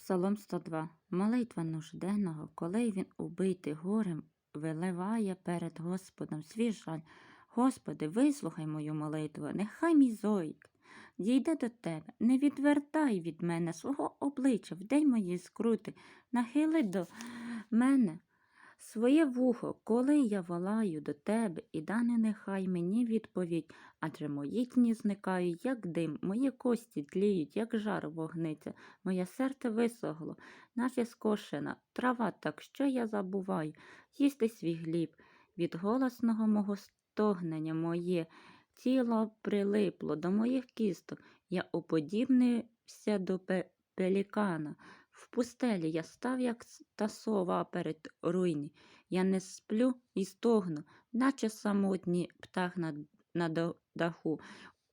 Псалом 102. Молитва нужденного, коли він убитий горем, виливає перед Господом свій жаль. Господи, вислухай мою молитву, нехай мій зойк дійде до тебе, не відвертай від мене свого обличчя в день моєї скрути, нахили до мене своє вухо, коли я волаю до тебе, і дане нехай мені відповідь, адже мої дні зникають, як дим, мої кості тліють, як жар вогниця, моє серце висохло, наче скошена трава, так що я забуваю їсти свій гліб. Від голосного мого стогнення моє тіло прилипло до моїх кісток, я уподібнився до пе- пелікана. В пустелі я став, як та сова перед руйні. Я не сплю і стогну, наче самотній птах на, на даху.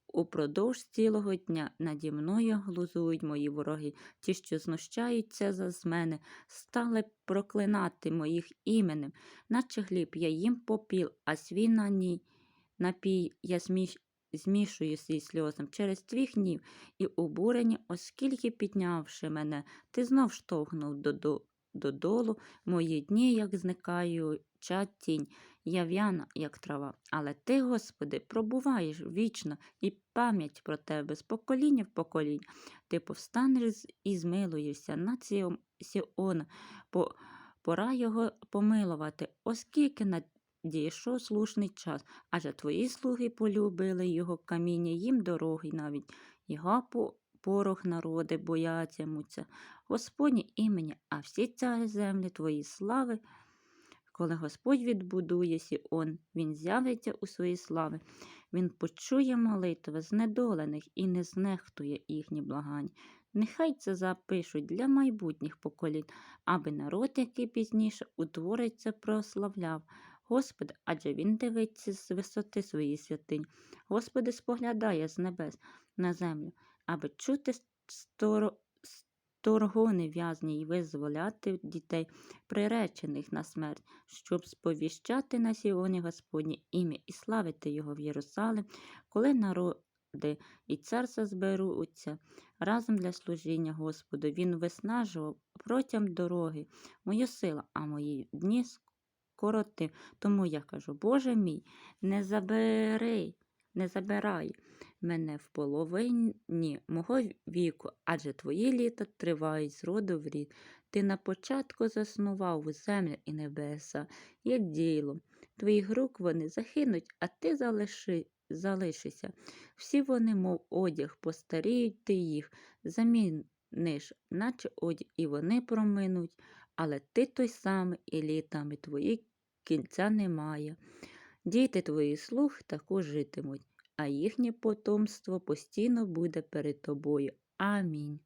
Упродовж цілого дня наді мною глузують мої вороги, ті, що знущаються за з мене, стали проклинати моїх іменем, наче хліб я їм попіл, а свій на ній напій я зміш... змішую зі сльозом через твій гнів і обурення, оскільки піднявши мене, ти знов штовхнув додо... додолу, мої дні, як зникаюча тінь, я в'яна, як трава. Але ти, Господи, пробуваєш вічно, і пам'ять про тебе з покоління в покоління. Ти повстанеш і змилуєшся на Сіона, по... пора його помилувати, оскільки надійшов слушний час, адже твої слуги полюбили його каміння, їм дороги навіть, його по- порох народи боятимуться. Господнє імені, а всі царі землі твої слави. Коли Господь відбудує Сіон, Він з'явиться у своїй слави. Він почує молитви знедолених і не знехтує їхні благань. Нехай це запишуть для майбутніх поколінь, аби народ, який пізніше утвориться, прославляв. Господи, адже Він дивиться з висоти своїх святинь. Господи, споглядає з небес на землю, аби чути сторо... сторгони в'язні й визволяти дітей, приречених на смерть, щоб сповіщати на Сіоні Господнє ім'я і славити Його в Єрусалим, коли народи і царства зберуться разом для служіння Господу. Він виснажував протягом дороги мою сила, а мої дні скоротив. Тому я кажу, Боже мій, не забери, не забирай мене в половині мого віку, адже твої літа тривають з роду в рід. Ти на початку заснував землю і небеса, як діло. Твоїх рук вони загинуть, а ти залиши, залишишся. Всі вони, мов одяг, постаріють ти їх, заміниш, наче одяг, і вони проминуть, але ти той самий, і літами твої кінця немає. Діти твої слух також житимуть, а їхнє потомство постійно буде перед тобою. Амінь.